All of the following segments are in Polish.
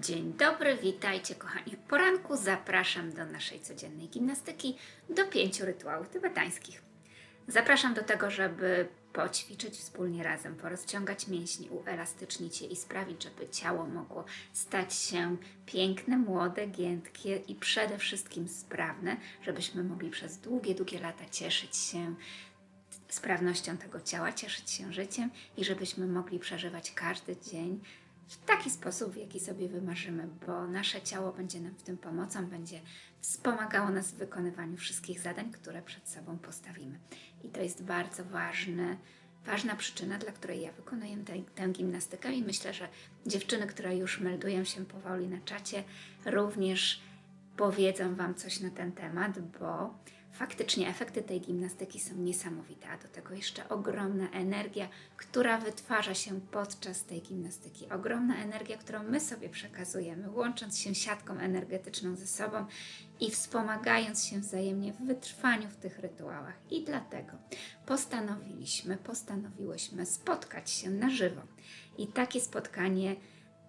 Dzień dobry, witajcie kochani. W poranku zapraszam do naszej codziennej gimnastyki, do pięciu rytuałów tybetańskich. Zapraszam do tego, żeby poćwiczyć wspólnie razem, porozciągać mięśnie, uelastycznić je i sprawić, żeby ciało mogło stać się piękne, młode, giętkie i przede wszystkim sprawne, żebyśmy mogli przez długie, długie lata cieszyć się sprawnością tego ciała, cieszyć się życiem i żebyśmy mogli przeżywać każdy dzień w taki sposób, w jaki sobie wymarzymy, bo nasze ciało będzie nam w tym pomocą, będzie wspomagało nas w wykonywaniu wszystkich zadań, które przed sobą postawimy. I to jest bardzo ważne, ważna przyczyna, dla której ja wykonuję tę, tę gimnastykę i myślę, że dziewczyny, które już meldują się powoli na czacie, również powiedzą Wam coś na ten temat, bo faktycznie efekty tej gimnastyki są niesamowite, a do tego jeszcze ogromna energia, która wytwarza się podczas tej gimnastyki. Ogromna energia, którą my sobie przekazujemy, łącząc się siatką energetyczną ze sobą i wspomagając się wzajemnie w wytrwaniu w tych rytuałach. I dlatego postanowiliśmy, postanowiłyśmy spotkać się na żywo. I takie spotkanie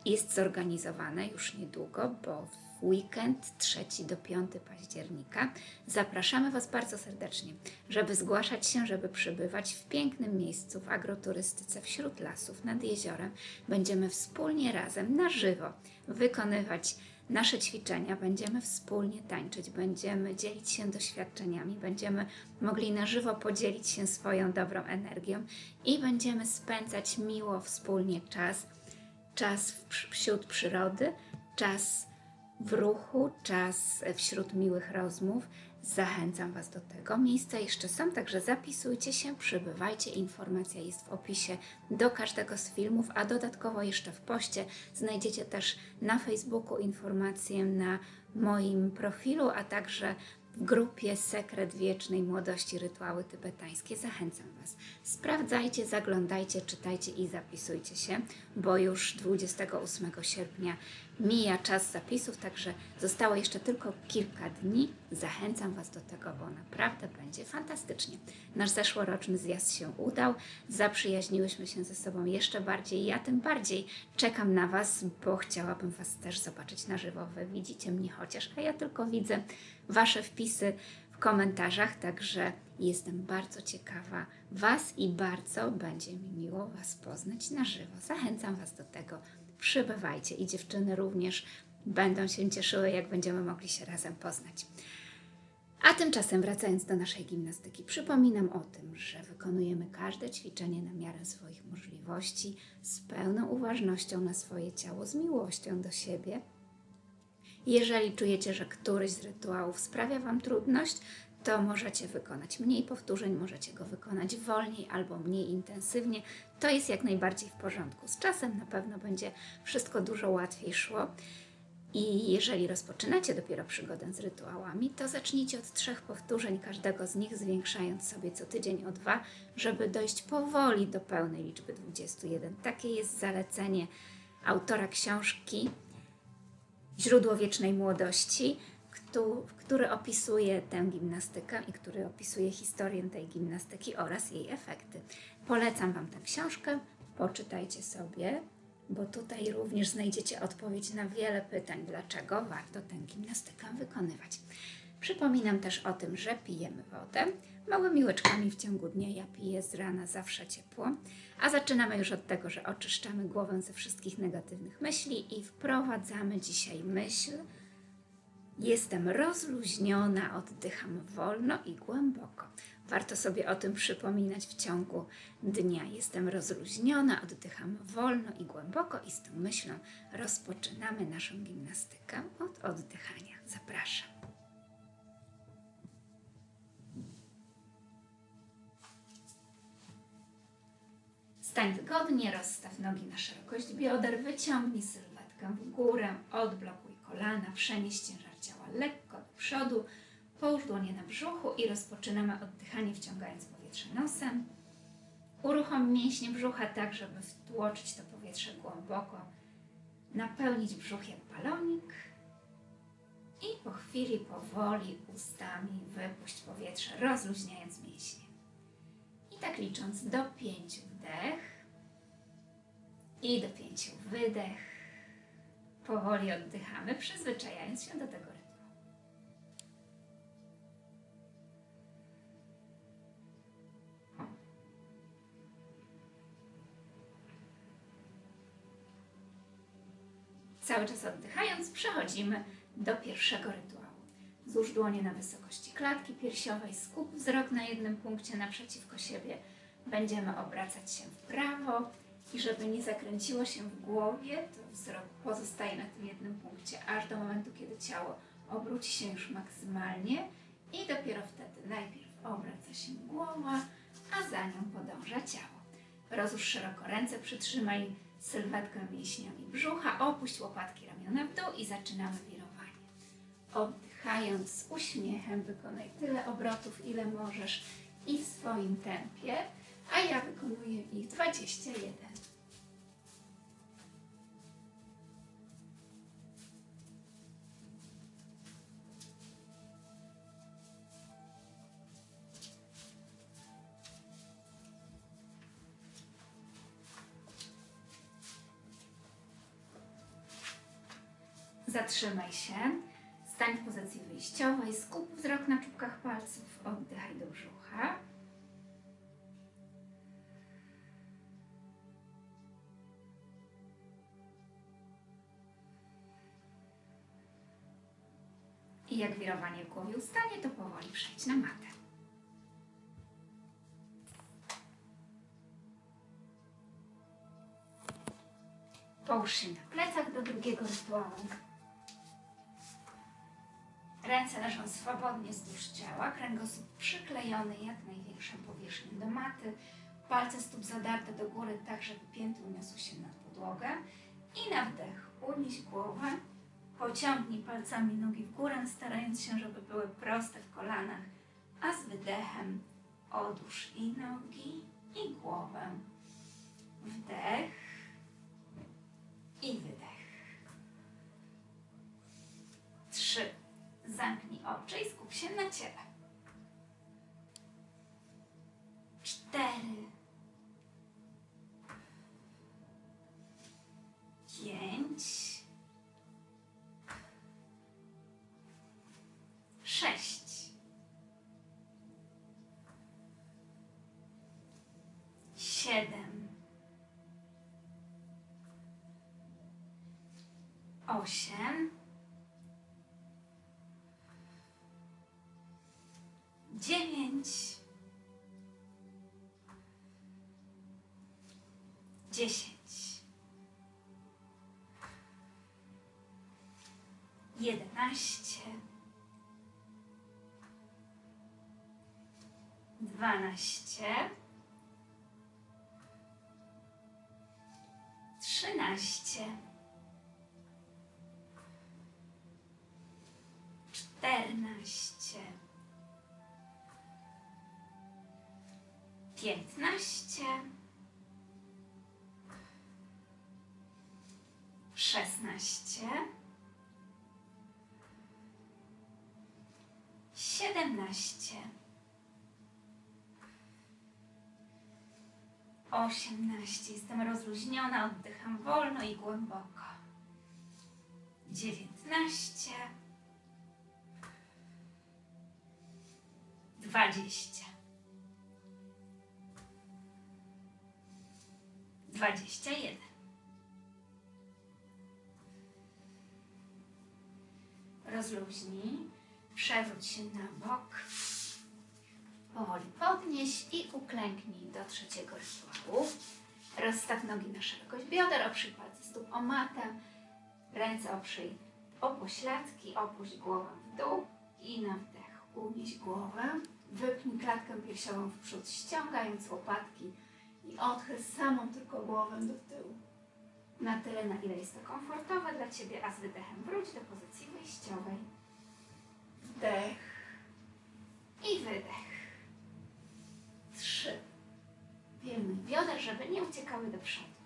jest zorganizowane już niedługo, bo w weekend 3 do 5 października zapraszamy Was bardzo serdecznie, żeby zgłaszać się, żeby przybywać w pięknym miejscu w agroturystyce wśród lasów nad jeziorem. Będziemy wspólnie razem na żywo wykonywać nasze ćwiczenia, będziemy wspólnie tańczyć, będziemy dzielić się doświadczeniami, będziemy mogli na żywo podzielić się swoją dobrą energią i będziemy spędzać miło wspólnie czas czas wśród przyrody, czas w ruchu, czas wśród miłych rozmów. Zachęcam Was do tego. Miejsca jeszcze są, także zapisujcie się, przybywajcie. Informacja jest w opisie do każdego z filmów, a dodatkowo jeszcze w poście znajdziecie też na Facebooku informację na moim profilu, a także grupie Sekret Wiecznej Młodości Rytuały Tybetańskie. Zachęcam Was. Sprawdzajcie, zaglądajcie, czytajcie i zapisujcie się, bo już 28 sierpnia mija czas zapisów, także zostało jeszcze tylko kilka dni. Zachęcam Was do tego, bo naprawdę będzie fantastycznie. Nasz zeszłoroczny zjazd się udał, zaprzyjaźniłyśmy się ze sobą jeszcze bardziej. Ja tym bardziej czekam na Was, bo chciałabym Was też zobaczyć na żywo. Wy widzicie mnie chociaż, a ja tylko widzę Wasze wpisy w komentarzach, także jestem bardzo ciekawa Was i bardzo będzie mi miło Was poznać na żywo. Zachęcam Was do tego. Przybywajcie i dziewczyny również będą się cieszyły, jak będziemy mogli się razem poznać. A tymczasem wracając do naszej gimnastyki, przypominam o tym, że wykonujemy każde ćwiczenie na miarę swoich możliwości, z pełną uważnością na swoje ciało, z miłością do siebie. Jeżeli czujecie, że któryś z rytuałów sprawia Wam trudność, to możecie wykonać mniej powtórzeń, możecie go wykonać wolniej albo mniej intensywnie. To jest jak najbardziej w porządku. Z czasem na pewno będzie wszystko dużo łatwiej szło. I jeżeli rozpoczynacie dopiero przygodę z rytuałami, to zacznijcie od trzech powtórzeń każdego z nich, zwiększając sobie co tydzień o dwa, żeby dojść powoli do pełnej liczby 21. Takie jest zalecenie autora książki Źródło wiecznej młodości, który opisuje tę gimnastykę i który opisuje historię tej gimnastyki oraz jej efekty. Polecam Wam tę książkę, poczytajcie sobie, bo tutaj również znajdziecie odpowiedź na wiele pytań, dlaczego warto tę gimnastykę wykonywać. Przypominam też o tym, że pijemy wodę małymi łyczkami w ciągu dnia. Ja piję z rana zawsze ciepło. A zaczynamy już od tego, że oczyszczamy głowę ze wszystkich negatywnych myśli i wprowadzamy dzisiaj myśl. Jestem rozluźniona, oddycham wolno i głęboko. Warto sobie o tym przypominać w ciągu dnia. Jestem rozluźniona, oddycham wolno i głęboko i z tą myślą rozpoczynamy naszą gimnastykę od oddychania. Zapraszam. Stań wygodnie, rozstaw nogi na szerokość bioder, wyciągnij sylwetkę w górę, odblokuj kolana, przenieś ciężar ciała lekko do przodu, połóż dłonie na brzuchu i rozpoczynamy oddychanie wciągając powietrze nosem. Uruchom mięśnie brzucha tak, żeby wtłoczyć to powietrze głęboko, napełnić brzuch jak balonik i po chwili powoli ustami wypuść powietrze, rozluźniając mięśnie. I tak licząc do pięciu wdech i do pięciu wydech Powoli oddychamy, przyzwyczajając się do tego Cały czas oddychając, przechodzimy do pierwszego rytuału. Złóż dłonie na wysokości klatki piersiowej, skup wzrok na jednym punkcie naprzeciwko siebie. Będziemy obracać się w prawo i żeby nie zakręciło się w głowie, to wzrok pozostaje na tym jednym punkcie, aż do momentu, kiedy ciało obróci się już maksymalnie i dopiero wtedy najpierw obraca się głowa, a za nią podąża ciało. Rozłóż szeroko ręce, przytrzymaj sylwetkę mięśniami brzucha, opuść łopatki ramiona w dół i zaczynamy wirowanie. Oddychając z uśmiechem wykonaj tyle obrotów, ile możesz i w swoim tempie, a ja wykonuję ich 21. Zatrzymaj się, stań w pozycji wyjściowej, skup wzrok na czubkach palców, oddychaj do brzucha. I jak wirowanie w głowie ustanie, to powoli przejdź na matę. Połóż się na plecach do drugiego rytuału. Ręce leżą swobodnie wzdłuż ciała, kręgosłup przyklejony jak największą powierzchnią do maty, palce stóp zadarte do góry tak, żeby pięty uniosły się nad podłogę i na wdech unieś głowę, pociągnij palcami nogi w górę, starając się, żeby były proste w kolanach, a z wydechem odłóż i nogi, i głowę. Wdech i wydech. Zamknij oczy i skup się na ciele. Cztery. Pięć. Sześć. Siedem. Osiem. Dziesięć, jedenaście, dwanaście, trzynaście, czternaście. piętnaście, szesnaście, siedemnaście, osiemnaście. Jestem rozluźniona, oddycham wolno i głęboko. Dziewiętnaście, dwadzieścia. dwadzieścia jeden. Rozluźnij, przewróć się na bok, powoli podnieś i uklęknij do trzeciego rytuału. Rozstaw nogi na szerokość bioder, oprzyj palce stóp o matę, ręce oprzyj o pośladki, opuść głowę w dół i na wdech unieś głowę. Wypnij klatkę piersiową w przód, ściągając łopatki i odchyl samą tylko głowę do tyłu. Na tyle, na ile jest to komfortowe dla Ciebie, a z wydechem wróć do pozycji wyjściowej. Wdech i wydech. Trzy. Pilnuj bioder, żeby nie uciekały do przodu.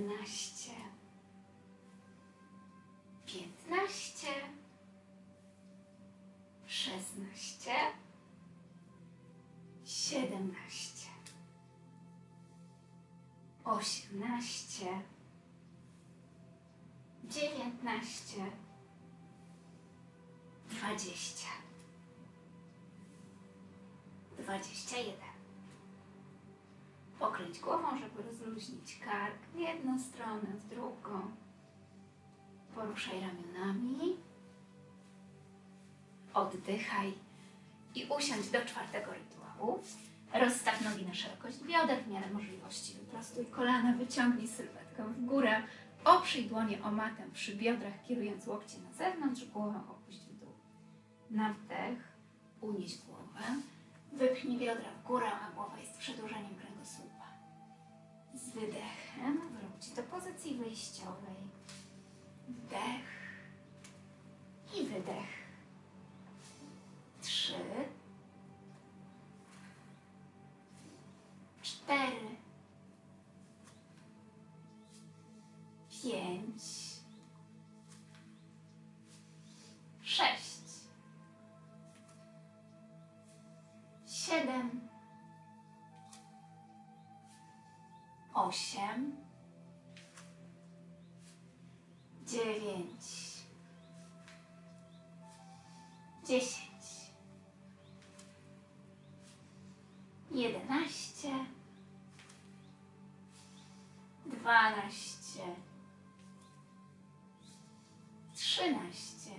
14 15 16 17 18 19 20 21 pochylić głową, żeby rozluźnić kark w jedną stronę, w drugą. Poruszaj ramionami. Oddychaj i usiądź do czwartego rytuału. Rozstaw nogi na szerokość bioder w miarę możliwości. Wyprostuj kolana, wyciągnij sylwetkę w górę. Oprzyj dłonie o matę przy biodrach, kierując łokcie na zewnątrz, głowę opuść w dół. Na wdech unieś głowę, wypchnij biodra w górę, a głowa jest przedłużeniem kręgu. Z wydechem wróć do pozycji wyjściowej. Wdech i wydech. Trzy, cztery, pięć, sześć, siedem, osiem, dziewięć, dziesięć, jedenaście, dwanaście, trzynaście,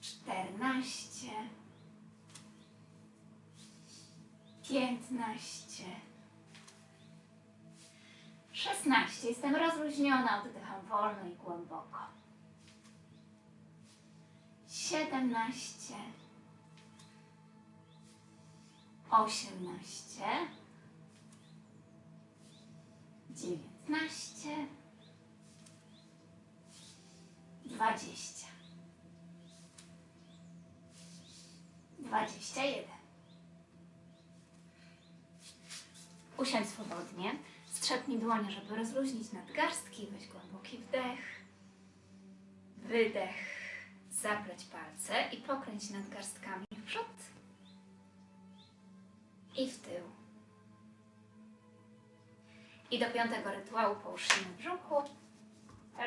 czternaście, piętnaście, Jestem rozluźniona, oddycham wolno i głęboko. Siedemnaście, osiemnaście, dziewiętnaście, dwadzieścia, dwadzieścia jeden. Usiądź swobodnie, strzepnij dłonie, żeby rozluźnić nadgarstki, weź głęboki wdech, wydech, zapleć palce i pokręć nadgarstkami w przód i w tył. I do piątego rytuału połóż się na brzuchu.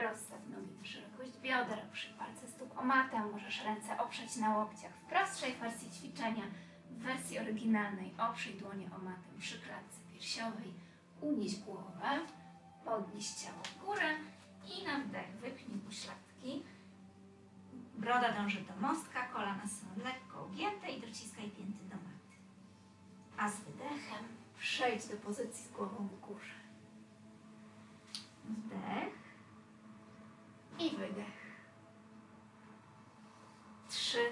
Rozstaw nogi na szerokość bioder, oprzyj palce stóp o matę. Możesz ręce oprzeć na łokciach. W prostszej wersji ćwiczenia, w wersji oryginalnej oprzyj dłonie o matę przy klatce piersiowej. Unieś głowę, podnieś ciało w górę i na wdech wypnij pośladki. Broda dąży do mostka, kolana są lekko ugięte i dociskaj pięty do maty. A z wydechem przejdź do pozycji z głową w górze. Wdech i wydech. Trzy,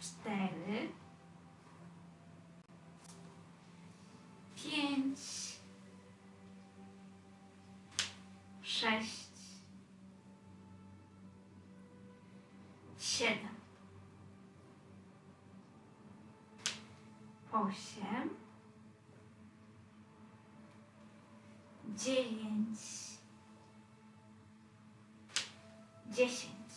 cztery, osiem, dziewięć, dziesięć,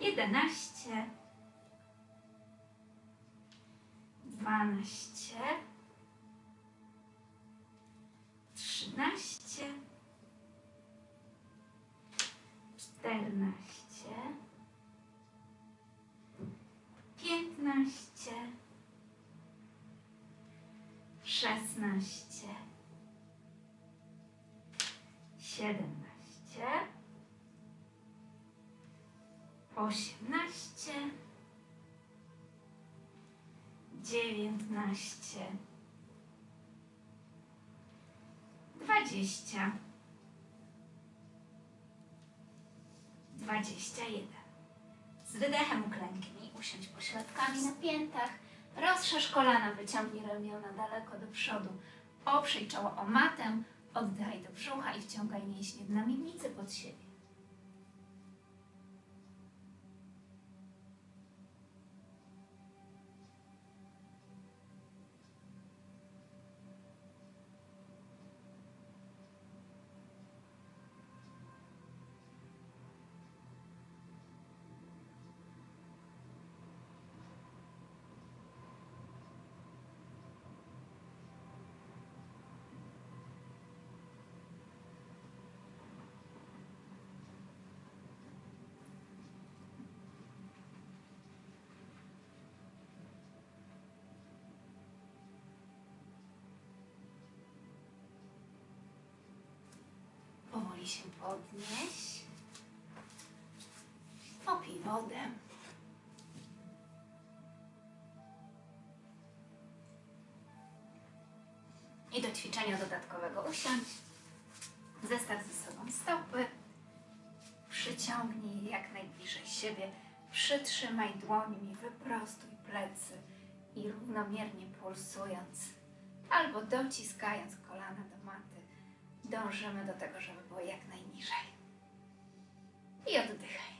jedenaście, dwanaście, trzynaście, czternaście, osiemnaście, dziewiętnaście, dwadzieścia, dwadzieścia jeden, Z wydechem uklęknij, usiądź pośladkami na piętach, rozszerz kolana, wyciągnij ramiona daleko do przodu, oprzyj czoło o matę, oddychaj do brzucha i wciągaj mięśnie dna miednicy pod siebie. Się podnieś. Opij wodę. I do ćwiczenia dodatkowego usiądź. Zestaw ze sobą stopy. Przyciągnij jak najbliżej siebie. Przytrzymaj dłońmi, wyprostuj plecy i równomiernie pulsując albo dociskając kolana do maty, dążymy do tego, żeby było jak najniżej. I oddychaj.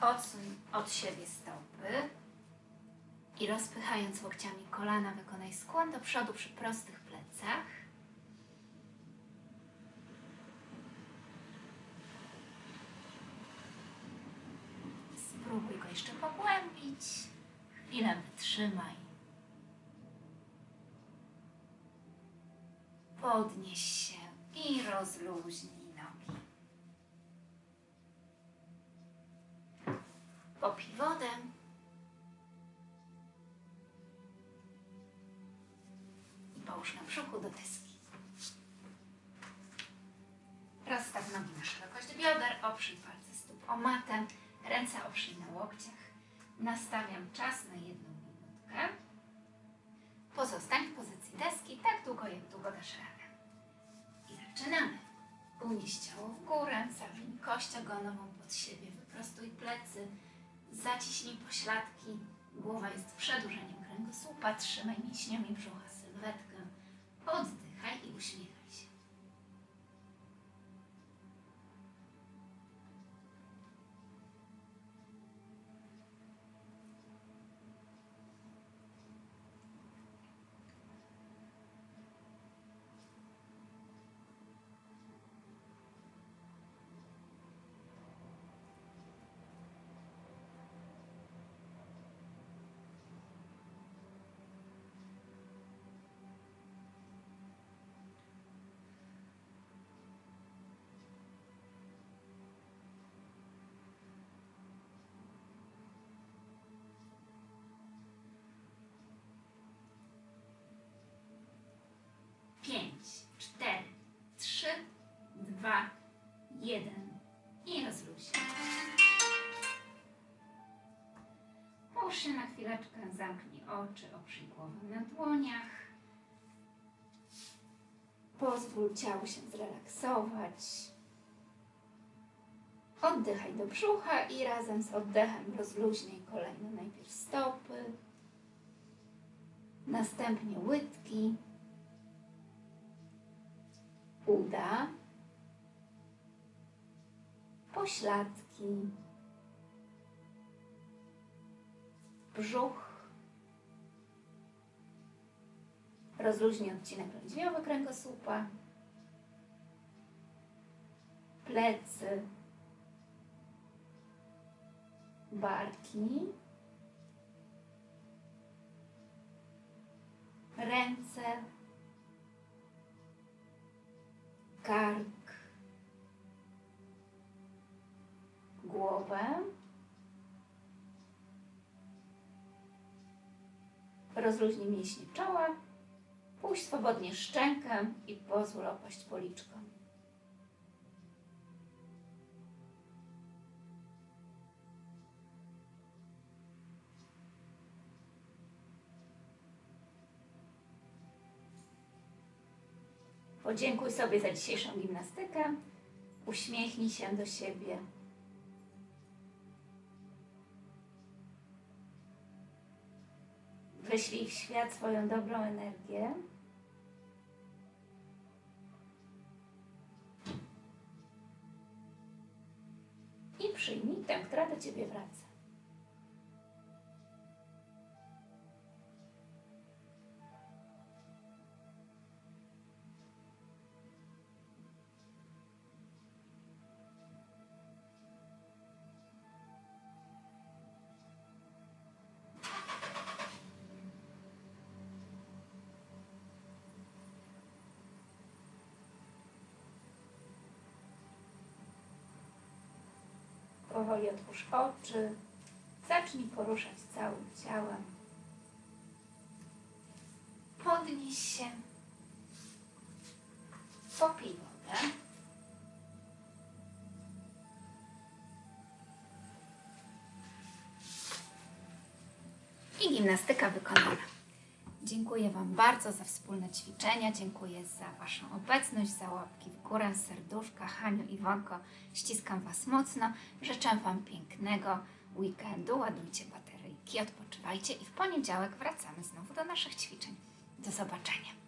Odsuń od siebie stopy i rozpychając łokciami kolana, wykonaj skłon do przodu przy prostych plecach. Spróbuj go jeszcze pogłębić. Chwilę wytrzymaj. Podnieś się i rozluźnij Popij wodę. I połóż na brzuchu do deski. Rozstaw nogi na szerokość bioder, oprzyj palce stóp o matę, ręce oprzyj na łokciach. Nastawiam czas na jedną minutkę. Pozostań w pozycji deski tak długo, jak długo dasz radę. I zaczynamy. Unieś ciało w górę, zawinij kość ogonową pod siebie, wyprostuj plecy, zaciśnij pośladki. Głowa jest przedłużeniem kręgosłupa, trzymaj mięśniami brzucha sylwetkę. Oddychaj i uśmiechaj oczy, oprzyj głowę na dłoniach. Pozwól ciału się zrelaksować. Oddychaj do brzucha i razem z oddechem rozluźnij kolejno najpierw stopy, następnie łydki, uda, pośladki, brzuch. Rozluźnij odcinek lędźwiowy kręgosłupa, plecy, barki, ręce, kark, głowę, rozluźnij mięśnie czoła, puść swobodnie szczękę i pozwól opaść policzkom. Podziękuj sobie za dzisiejszą gimnastykę. Uśmiechnij się do siebie. Wyślij w świat swoją dobrą energię. Przyjmij tę, która do ciebie Powoli otwórz oczy. Zacznij poruszać całym ciałem. Podnieś się. Popij wodę. I gimnastyka wykonana. Dziękuję Wam bardzo za wspólne ćwiczenia. Dziękuję za Waszą obecność, za łapki w górę, serduszka. Haniu i Wonko, ściskam Was mocno. Życzę Wam pięknego weekendu. Ładujcie bateryjki, odpoczywajcie i w poniedziałek wracamy znowu do naszych ćwiczeń. Do zobaczenia.